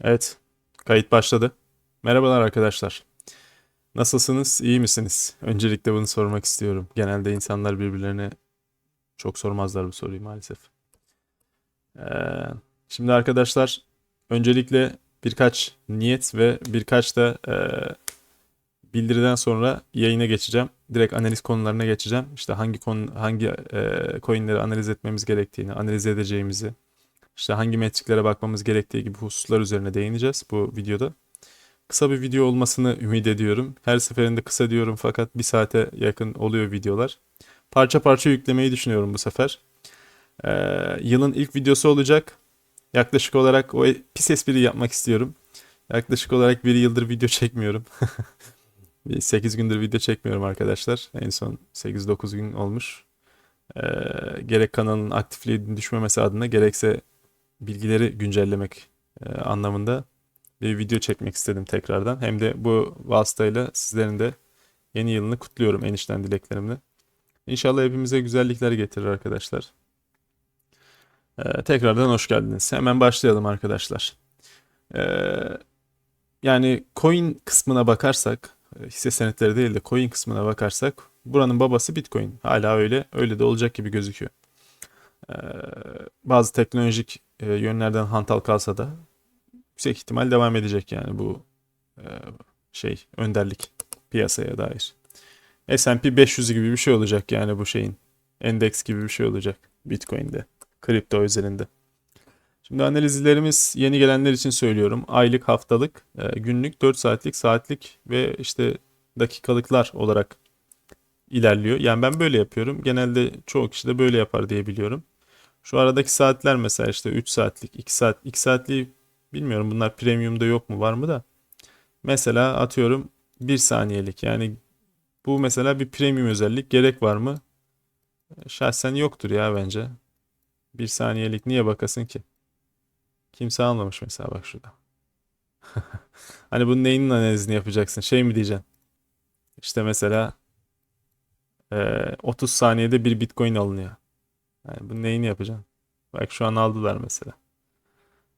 Evet, kayıt başladı. Merhabalar arkadaşlar. Nasılsınız, iyi misiniz? Öncelikle bunu sormak istiyorum. Genelde insanlar birbirlerine çok sormazlar bu soruyu maalesef. Ee, şimdi arkadaşlar, öncelikle birkaç niyet ve birkaç da e, bildiriden sonra yayına geçeceğim. Direkt analiz konularına geçeceğim. İşte hangi konu, hangi e, coinleri analiz etmemiz gerektiğini, analiz edeceğimizi, işte hangi metriklere bakmamız gerektiği gibi hususlar üzerine değineceğiz bu videoda. Kısa bir video olmasını ümit ediyorum. Her seferinde kısa diyorum fakat bir saate yakın oluyor videolar. Parça parça yüklemeyi düşünüyorum bu sefer. Ee, yılın ilk videosu olacak. Yaklaşık olarak o e- pis espri yapmak istiyorum. Yaklaşık olarak bir yıldır video çekmiyorum. 8 gündür video çekmiyorum arkadaşlar. En son 8-9 gün olmuş. Ee, gerek kanalın aktifliği düşmemesi adına gerekse bilgileri güncellemek e, anlamında bir video çekmek istedim tekrardan. Hem de bu vasıtayla sizlerin de yeni yılını kutluyorum enişten dileklerimle. İnşallah hepimize güzellikler getirir arkadaşlar. Ee, tekrardan hoş geldiniz. Hemen başlayalım arkadaşlar. Ee, yani coin kısmına bakarsak, hisse senetleri değil de coin kısmına bakarsak buranın babası Bitcoin. Hala öyle, öyle de olacak gibi gözüküyor. Ee, bazı teknolojik e, yönlerden hantal kalsa da yüksek ihtimal devam edecek yani bu e, şey önderlik piyasaya dair. S&P 500 gibi bir şey olacak yani bu şeyin. Endeks gibi bir şey olacak Bitcoin'de. Kripto üzerinde. Şimdi analizlerimiz yeni gelenler için söylüyorum. Aylık, haftalık, e, günlük, 4 saatlik, saatlik ve işte dakikalıklar olarak ilerliyor. Yani ben böyle yapıyorum. Genelde çoğu kişi de böyle yapar diye biliyorum. Şu aradaki saatler mesela işte 3 saatlik, 2 saat, 2 saatliği bilmiyorum bunlar premium'da yok mu var mı da. Mesela atıyorum 1 saniyelik yani bu mesela bir premium özellik gerek var mı? Şahsen yoktur ya bence. 1 saniyelik niye bakasın ki? Kimse almamış mesela bak şurada. Hani bunun neyinin analizini yapacaksın? Şey mi diyeceksin? İşte mesela eee, 30 saniyede bir Bitcoin alınıyor. Yani bunun neyini yapacaksın? Bak şu an aldılar mesela.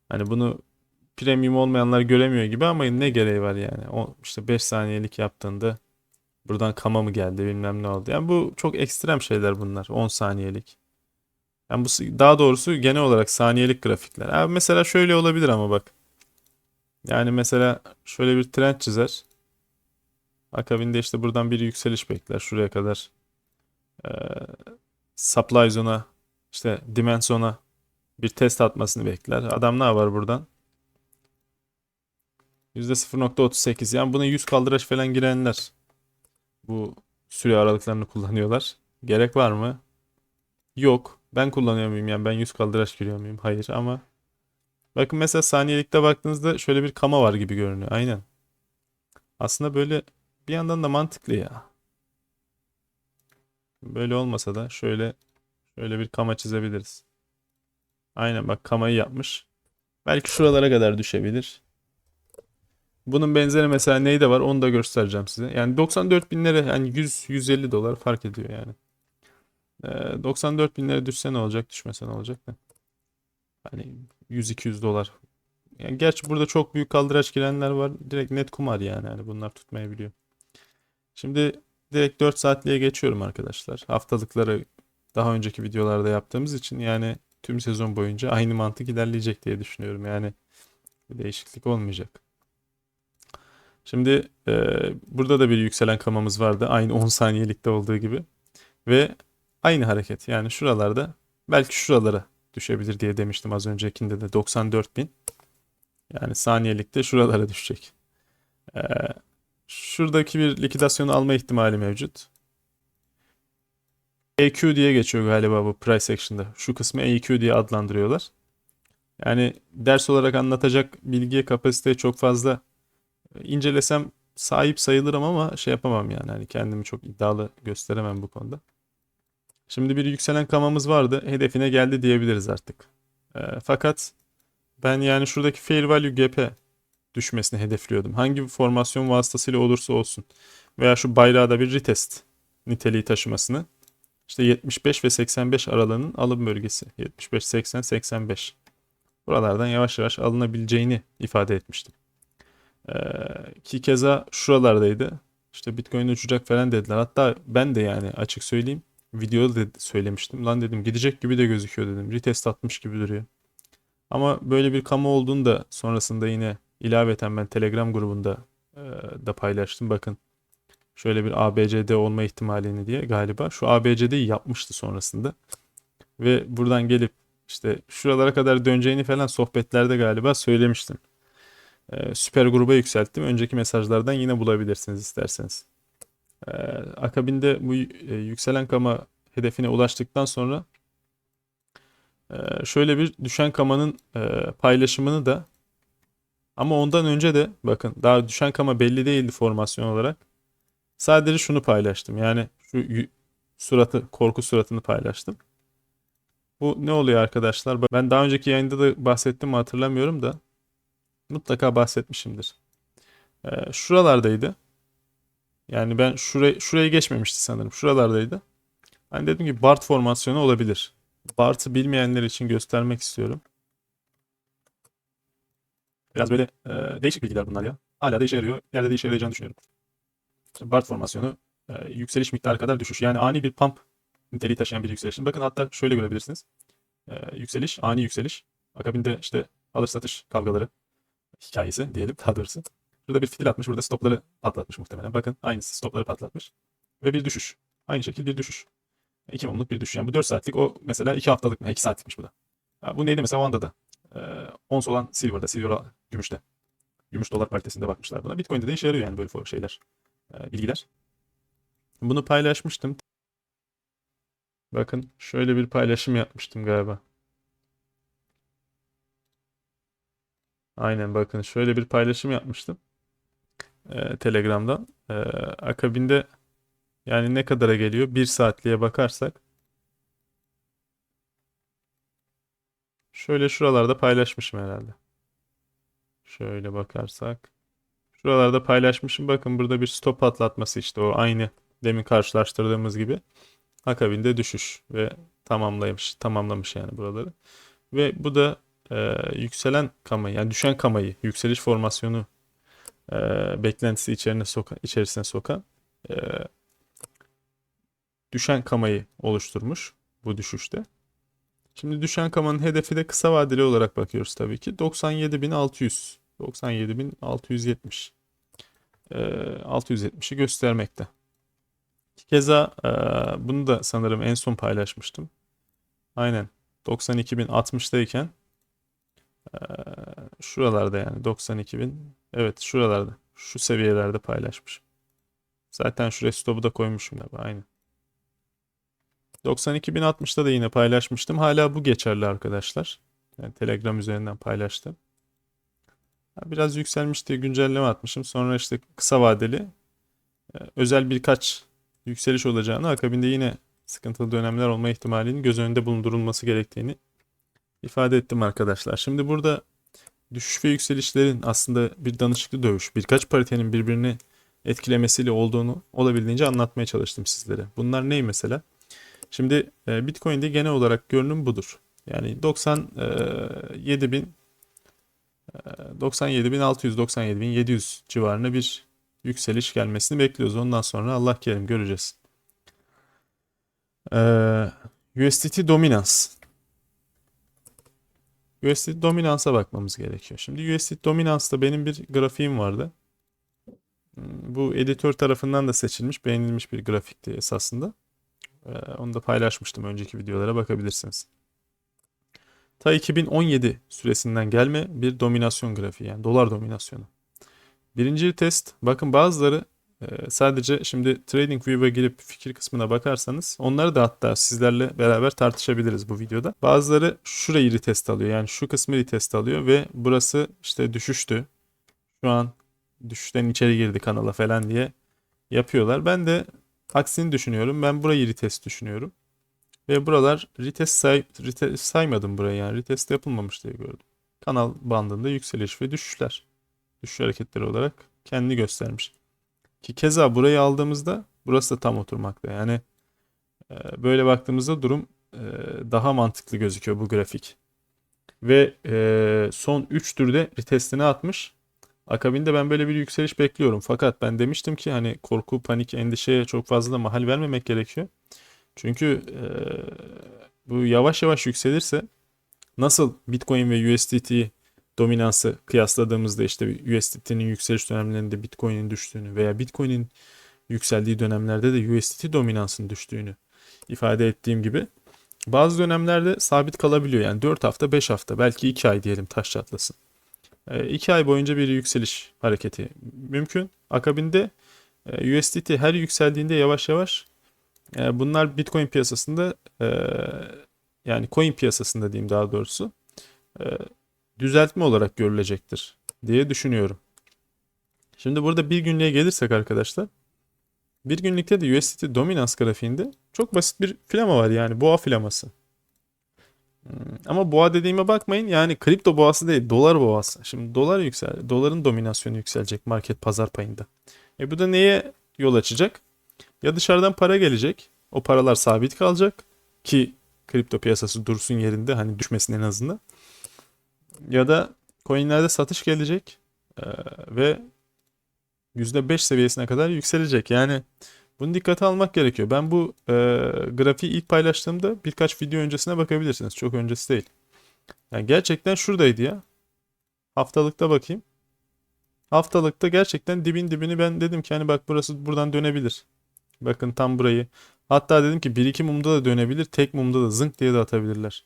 Hani bunu premium olmayanlar göremiyor gibi ama ne gereği var yani? O işte 5 saniyelik yaptığında buradan kama mı geldi bilmem ne oldu. Yani bu çok ekstrem şeyler bunlar. 10 saniyelik. Yani bu daha doğrusu genel olarak saniyelik grafikler. Abi mesela şöyle olabilir ama bak. Yani mesela şöyle bir trend çizer. Akabinde işte buradan bir yükseliş bekler. Şuraya kadar eee supply zone'a işte zone'a bir test atmasını bekler. Adam ne yapar buradan? %0.38 yani buna 100 kaldıraç falan girenler bu süre aralıklarını kullanıyorlar. Gerek var mı? Yok. Ben kullanıyor muyum yani ben 100 kaldıraç giriyor muyum? Hayır ama bakın mesela saniyelikte baktığınızda şöyle bir kama var gibi görünüyor. Aynen. Aslında böyle bir yandan da mantıklı ya. Böyle olmasa da şöyle şöyle bir kama çizebiliriz. Aynen bak kamayı yapmış. Belki şuralara kadar düşebilir. Bunun benzeri mesela neyde var onu da göstereceğim size. Yani 94 binlere yani 100-150 dolar fark ediyor yani. Ee, 94 binlere düşse ne olacak düşmese ne olacak da. Hani 100-200 dolar. Yani gerçi burada çok büyük kaldıraç girenler var. Direkt net kumar yani. yani bunlar tutmayabiliyor. Şimdi direkt 4 saatliğe geçiyorum arkadaşlar. Haftalıkları daha önceki videolarda yaptığımız için yani tüm sezon boyunca aynı mantık ilerleyecek diye düşünüyorum. Yani bir değişiklik olmayacak. Şimdi e, burada da bir yükselen kamamız vardı. Aynı 10 saniyelikte olduğu gibi. Ve aynı hareket. Yani şuralarda belki şuralara düşebilir diye demiştim az öncekinde de 94 bin. Yani saniyelikte şuralara düşecek. E, şuradaki bir likidasyonu alma ihtimali mevcut. EQ diye geçiyor galiba bu price action'da. Şu kısmı EQ diye adlandırıyorlar. Yani ders olarak anlatacak bilgiye kapasiteye çok fazla incelesem sahip sayılırım ama şey yapamam yani. Hani kendimi çok iddialı gösteremem bu konuda. Şimdi bir yükselen kamamız vardı. Hedefine geldi diyebiliriz artık. E, fakat ben yani şuradaki fair value gap'e düşmesini hedefliyordum. Hangi formasyon vasıtasıyla olursa olsun. Veya şu bayrağı da bir retest niteliği taşımasını. İşte 75 ve 85 aralığının alım bölgesi. 75, 80, 85. buralardan yavaş yavaş alınabileceğini ifade etmiştim. Ee, ki keza şuralardaydı. İşte Bitcoin uçacak falan dediler. Hatta ben de yani açık söyleyeyim videoda da söylemiştim. Lan dedim gidecek gibi de gözüküyor dedim. Retest atmış gibi duruyor. Ama böyle bir kamu olduğunu da sonrasında yine ilaveten ben Telegram grubunda e, da paylaştım. Bakın şöyle bir ABCD olma ihtimalini diye galiba. Şu ABCD'yi yapmıştı sonrasında. Ve buradan gelip işte şuralara kadar döneceğini falan sohbetlerde galiba söylemiştim. Ee, süper gruba yükselttim. Önceki mesajlardan yine bulabilirsiniz isterseniz. Ee, akabinde bu e, yükselen kama hedefine ulaştıktan sonra e, şöyle bir düşen kamanın e, paylaşımını da ama ondan önce de bakın daha düşen kama belli değildi formasyon olarak. Sadece şunu paylaştım. Yani şu suratı, korku suratını paylaştım. Bu ne oluyor arkadaşlar? Ben daha önceki yayında da bahsettim mi hatırlamıyorum da mutlaka bahsetmişimdir. Ee, şuralardaydı. Yani ben şuraya, şuraya geçmemişti sanırım. Şuralardaydı. Ben dedim ki BART formasyonu olabilir. BART'ı bilmeyenler için göstermek istiyorum. Biraz böyle e, değişik bilgiler bunlar ya. Hala da işe yarıyor. Yerde de işe yarayacağını düşünüyorum. BART formasyonu e, yükseliş miktarı kadar düşüş. Yani ani bir pump niteliği taşıyan bir yükseliş. Bakın hatta şöyle görebilirsiniz. E, yükseliş, ani yükseliş. Akabinde işte alış satış kavgaları hikayesi diyelim daha doğrusu. Burada bir fitil atmış. Burada stopları patlatmış muhtemelen. Bakın aynısı stopları patlatmış. Ve bir düşüş. Aynı şekilde bir düşüş. 2 mumluk bir düşüş. Yani bu 4 saatlik o mesela 2 haftalık mı? 2 saatlikmiş bu da. Ha, bu neydi mesela Wanda'da? Ee, ons olan Silver'da. Silver gümüşte. Gümüş dolar paritesinde bakmışlar buna. Bitcoin'de de işe yarıyor yani böyle şeyler. E, bilgiler. Bunu paylaşmıştım. Bakın şöyle bir paylaşım yapmıştım galiba. Aynen bakın şöyle bir paylaşım yapmıştım. Ee, Telegram'dan. Ee, akabinde yani ne kadara geliyor? Bir saatliğe bakarsak. Şöyle şuralarda paylaşmışım herhalde. Şöyle bakarsak. Şuralarda paylaşmışım. Bakın burada bir stop atlatması işte o aynı demin karşılaştırdığımız gibi. Akabinde düşüş ve tamamlamış, tamamlamış yani buraları. Ve bu da e, yükselen kamayı yani düşen kamayı yükseliş formasyonu e, beklentisi içerisine, soka, içerisine sokan e, düşen kamayı oluşturmuş bu düşüşte. Şimdi düşen kamanın hedefi de kısa vadeli olarak bakıyoruz tabii ki. 97.600 97.670 e, 670'i göstermekte. Keza e, bunu da sanırım en son paylaşmıştım. Aynen 92.060'dayken e, şuralarda yani 92.000 evet şuralarda şu seviyelerde paylaşmışım. Zaten şuraya stop'u da koymuşum galiba aynı. 92.060'da da yine paylaşmıştım. Hala bu geçerli arkadaşlar. Yani Telegram üzerinden paylaştım. Biraz yükselmiş güncelleme atmışım. Sonra işte kısa vadeli e, özel birkaç yükseliş olacağını akabinde yine sıkıntılı dönemler olma ihtimalinin göz önünde bulundurulması gerektiğini ifade ettim arkadaşlar. Şimdi burada düşüş ve yükselişlerin aslında bir danışıklı dövüş, birkaç paritenin birbirini etkilemesiyle olduğunu olabildiğince anlatmaya çalıştım sizlere. Bunlar ney mesela? Şimdi e, Bitcoin'de genel olarak görünüm budur. Yani 97 e, bin 97.600 97.700 civarına bir yükseliş gelmesini bekliyoruz. Ondan sonra Allah kerim göreceğiz. Ee, USDT dominans. USDT dominansa bakmamız gerekiyor. Şimdi USDT dominansta benim bir grafiğim vardı. Hmm, bu editör tarafından da seçilmiş, beğenilmiş bir grafikti esasında. Ee, onu da paylaşmıştım önceki videolara bakabilirsiniz. Ta 2017 süresinden gelme bir dominasyon grafiği yani dolar dominasyonu. Birinci test bakın bazıları e, sadece şimdi TradingView'a girip fikir kısmına bakarsanız onları da hatta sizlerle beraber tartışabiliriz bu videoda. Bazıları şurayı retest alıyor yani şu kısmı retest alıyor ve burası işte düşüştü. Şu an düşüşten içeri girdi kanala falan diye yapıyorlar. Ben de aksini düşünüyorum. Ben burayı retest düşünüyorum. Ve buralar retest, say, retest saymadım burayı yani retest yapılmamış diye gördüm. Kanal bandında yükseliş ve düşüşler. Düşüş hareketleri olarak kendini göstermiş. Ki keza burayı aldığımızda burası da tam oturmakta. Yani e, böyle baktığımızda durum e, daha mantıklı gözüküyor bu grafik. Ve e, son 3 türde retestini atmış. Akabinde ben böyle bir yükseliş bekliyorum. Fakat ben demiştim ki hani korku, panik, endişeye çok fazla da mahal vermemek gerekiyor. Çünkü e, bu yavaş yavaş yükselirse nasıl Bitcoin ve USDT dominansı kıyasladığımızda işte USDT'nin yükseliş dönemlerinde Bitcoin'in düştüğünü veya Bitcoin'in yükseldiği dönemlerde de USDT dominansının düştüğünü ifade ettiğim gibi bazı dönemlerde sabit kalabiliyor. Yani 4 hafta 5 hafta belki 2 ay diyelim taş çatlasın. 2 ay boyunca bir yükseliş hareketi mümkün. Akabinde USDT her yükseldiğinde yavaş yavaş e, bunlar Bitcoin piyasasında e, yani coin piyasasında diyeyim daha doğrusu e, düzeltme olarak görülecektir diye düşünüyorum. Şimdi burada bir günlüğe gelirsek arkadaşlar bir günlükte de USDT dominans grafiğinde çok basit bir flama var yani boğa flaması. Hmm, ama boğa dediğime bakmayın yani kripto boğası değil dolar boğası. Şimdi dolar yüksel, doların dominasyonu yükselecek market pazar payında. E bu da neye yol açacak? Ya dışarıdan para gelecek. O paralar sabit kalacak ki kripto piyasası dursun yerinde hani düşmesin en azından. Ya da coinlerde satış gelecek ee, ve %5 seviyesine kadar yükselecek. Yani bunu dikkate almak gerekiyor. Ben bu e, grafiği ilk paylaştığımda birkaç video öncesine bakabilirsiniz. Çok öncesi değil. Yani gerçekten şuradaydı ya. Haftalıkta bakayım. Haftalıkta gerçekten dibin dibini ben dedim ki hani bak burası buradan dönebilir. Bakın tam burayı. Hatta dedim ki bir iki mumda da dönebilir. Tek mumda da zınk diye de atabilirler.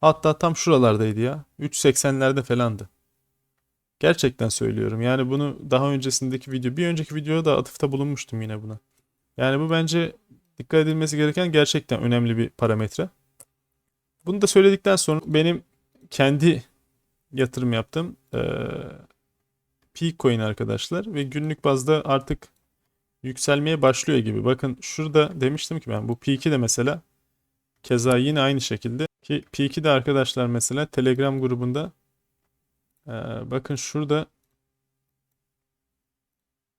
Hatta tam şuralardaydı ya. 3.80'lerde falandı. Gerçekten söylüyorum. Yani bunu daha öncesindeki video, bir önceki videoda da atıfta bulunmuştum yine buna. Yani bu bence dikkat edilmesi gereken gerçekten önemli bir parametre. Bunu da söyledikten sonra benim kendi yatırım yaptığım e, Peak Coin arkadaşlar ve günlük bazda artık yükselmeye başlıyor gibi. Bakın şurada demiştim ki ben bu P2 de mesela keza yine aynı şekilde ki P2 de arkadaşlar mesela Telegram grubunda ee, bakın şurada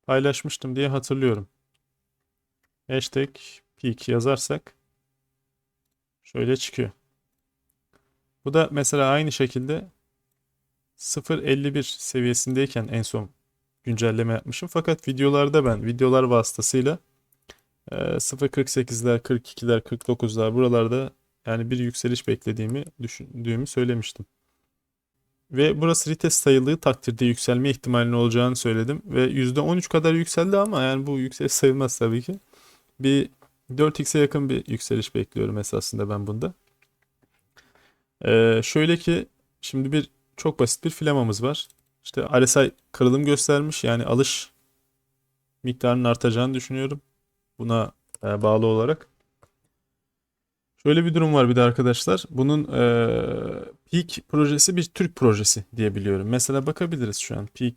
paylaşmıştım diye hatırlıyorum. Hashtag peak yazarsak şöyle çıkıyor. Bu da mesela aynı şekilde 0.51 seviyesindeyken en son güncelleme yapmışım. Fakat videolarda ben videolar vasıtasıyla 0.48'ler, 42'ler, 49'lar buralarda yani bir yükseliş beklediğimi düşündüğümü söylemiştim. Ve burası retest sayıldığı takdirde yükselme ihtimalinin olacağını söyledim. Ve %13 kadar yükseldi ama yani bu yükseliş sayılmaz tabii ki. Bir 4x'e yakın bir yükseliş bekliyorum esasında ben bunda. Ee, şöyle ki şimdi bir çok basit bir flamamız var. İşte RSI kırılım göstermiş yani alış miktarının artacağını düşünüyorum. Buna e, bağlı olarak. Şöyle bir durum var bir de arkadaşlar. Bunun e, Peak projesi bir Türk projesi diye biliyorum. Mesela bakabiliriz şu an Peak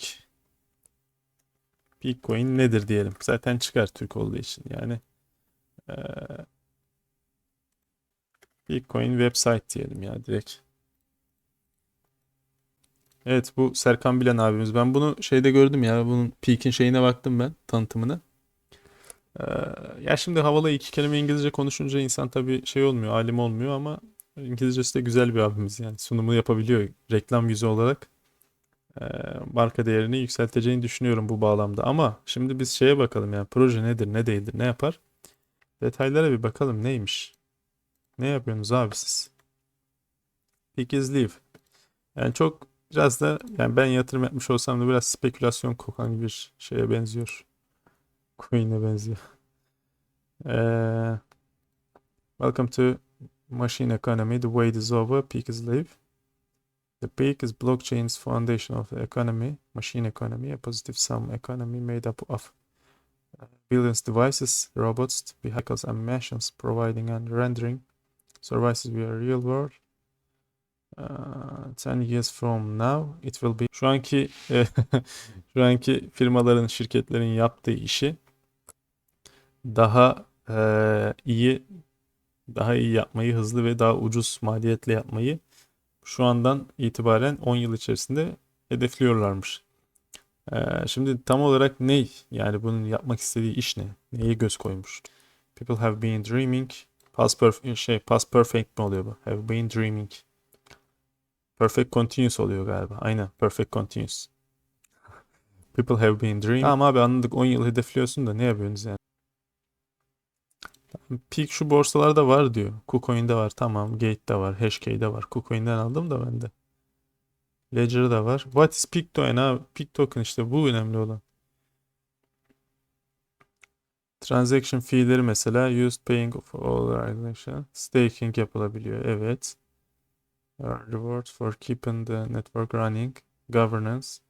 Peak Coin nedir diyelim. Zaten çıkar Türk olduğu için. Yani e, Peak Coin website diyelim ya direkt. Evet bu Serkan Bilen abimiz. Ben bunu şeyde gördüm ya. Bunun Peak'in şeyine baktım ben tanıtımına. Ee, ya şimdi havalı iki kelime İngilizce konuşunca insan tabii şey olmuyor, alim olmuyor ama İngilizcesi de güzel bir abimiz yani sunumu yapabiliyor reklam yüzü olarak. Ee, marka değerini yükselteceğini düşünüyorum bu bağlamda. Ama şimdi biz şeye bakalım yani proje nedir, ne değildir, ne yapar? Detaylara bir bakalım neymiş? Ne yapıyorsunuz abi siz? Pick is leave. Yani çok biraz da yani ben yatırım yapmış olsam da biraz spekülasyon kokan bir şeye benziyor. Queen'e benziyor. Ee, welcome to machine economy. The wait is over. Peak is live. The peak is blockchain's foundation of the economy, machine economy, a positive sum economy made up of uh, billions devices, robots, vehicles, and machines providing and rendering services via real world. Uh, 10 years from now it will be şu anki şu anki firmaların şirketlerin yaptığı işi daha e, iyi daha iyi yapmayı, hızlı ve daha ucuz maliyetle yapmayı şu andan itibaren 10 yıl içerisinde hedefliyorlarmış. Ee, şimdi tam olarak ne? Yani bunun yapmak istediği iş ne? Neye göz koymuş? People have been dreaming. Past perfect şey past perfect mi oluyor bu? Have been dreaming. Perfect Continuous oluyor galiba. Aynen. Perfect Continuous. People have been dreaming. Tamam abi anladık 10 yıl hedefliyorsun da ne yapıyorsunuz yani? Peak şu borsalarda var diyor. KuCoin'de var tamam. Gate'de var. Hashcade'de var. KuCoin'den aldım da ben de. Ledger'da var. What is Peak Token abi? Peak Token işte bu önemli olan. Transaction fee'leri mesela used paying of all transaction staking yapılabiliyor. Evet. Rewards for keeping the network running. Governance.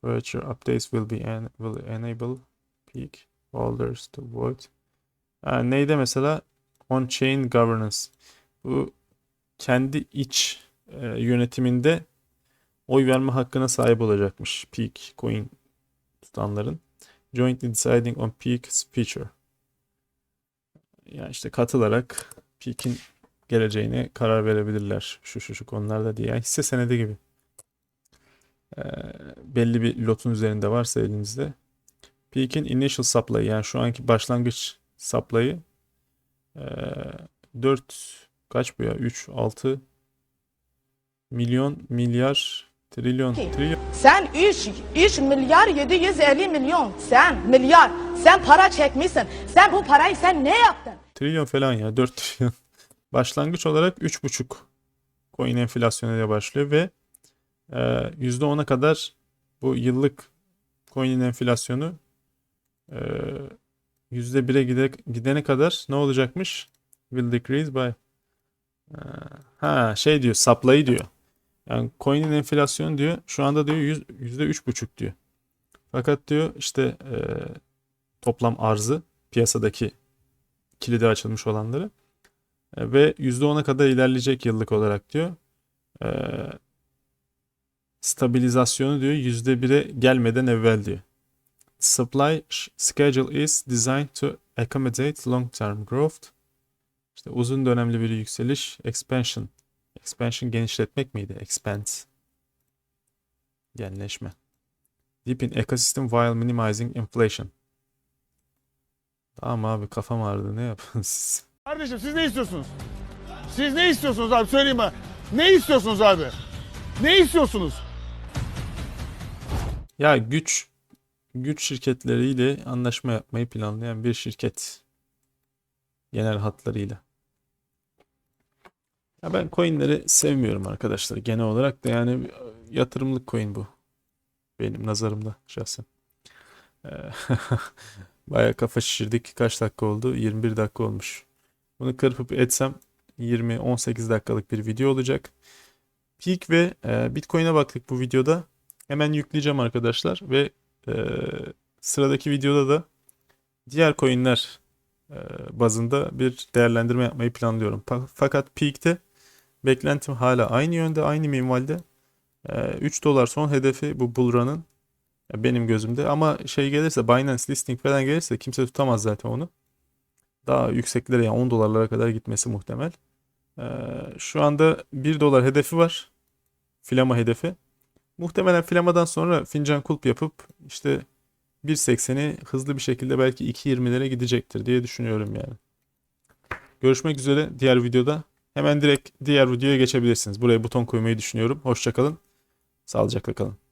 Future updates will be en will enable peak holders to vote. Ha, neyde mesela? On-chain governance. Bu kendi iç e, yönetiminde oy verme hakkına sahip olacakmış Peak coin tutanların. Jointly deciding on Peak's future. Yani işte katılarak Peak'in geleceğine karar verebilirler. Şu şu şu konularda diye. Yani hisse senedi gibi. Ee, belli bir lotun üzerinde varsa elinizde. Peak'in initial supply yani şu anki başlangıç supply'ı ee, 4 kaç bu ya? 3, 6 milyon, milyar, trilyon, trilyon. Sen 3, 3 milyar 750 milyon. Sen milyar. Sen para çekmişsin. Sen bu parayı sen ne yaptın? Trilyon falan ya 4 trilyon. Başlangıç olarak 3,5 coin enflasyonuyla başlıyor ve e, %10'a kadar bu yıllık coin'in enflasyonu e, %1'e gide, gidene kadar ne olacakmış? Will decrease by e, ha şey diyor supply diyor. Yani coin'in enflasyonu diyor şu anda diyor yüz- %3,5 diyor. Fakat diyor işte e, toplam arzı piyasadaki kilidi açılmış olanları ve %10'a kadar ilerleyecek yıllık olarak diyor. E, stabilizasyonu diyor %1'e gelmeden evvel diyor. Supply schedule is designed to accommodate long-term growth. İşte uzun dönemli bir yükseliş, expansion. Expansion genişletmek miydi? Expand. Genleşme. Deep in ecosystem while minimizing inflation. Tamam abi kafam ağrıdı ne yapıyorsunuz? Kardeşim siz ne istiyorsunuz? Siz ne istiyorsunuz abi söyleyin bana. Ne istiyorsunuz abi? Ne istiyorsunuz? Ya güç güç şirketleriyle anlaşma yapmayı planlayan bir şirket genel hatlarıyla. Ya ben coinleri sevmiyorum arkadaşlar genel olarak da yani yatırımlık coin bu. Benim nazarımda şahsen. Ee, Bayağı kafa şişirdik. Kaç dakika oldu? 21 dakika olmuş. Bunu kırpıp etsem 20-18 dakikalık bir video olacak. Peak ve e, Bitcoin'e baktık bu videoda. Hemen yükleyeceğim arkadaşlar ve e, sıradaki videoda da diğer coinler e, bazında bir değerlendirme yapmayı planlıyorum. Fakat Peak'te beklentim hala aynı yönde, aynı minvalde. E, 3 dolar son hedefi bu bull run'ın ya benim gözümde ama şey gelirse Binance listing falan gelirse kimse tutamaz zaten onu. Daha yükseklere yani 10 dolarlara kadar gitmesi muhtemel. Ee, şu anda 1 dolar hedefi var. Flama hedefi. Muhtemelen Flama'dan sonra fincan kulp yapıp işte 1.80'i hızlı bir şekilde belki 2.20'lere gidecektir diye düşünüyorum yani. Görüşmek üzere diğer videoda. Hemen direkt diğer videoya geçebilirsiniz. Buraya buton koymayı düşünüyorum. Hoşçakalın. Sağlıcakla kalın.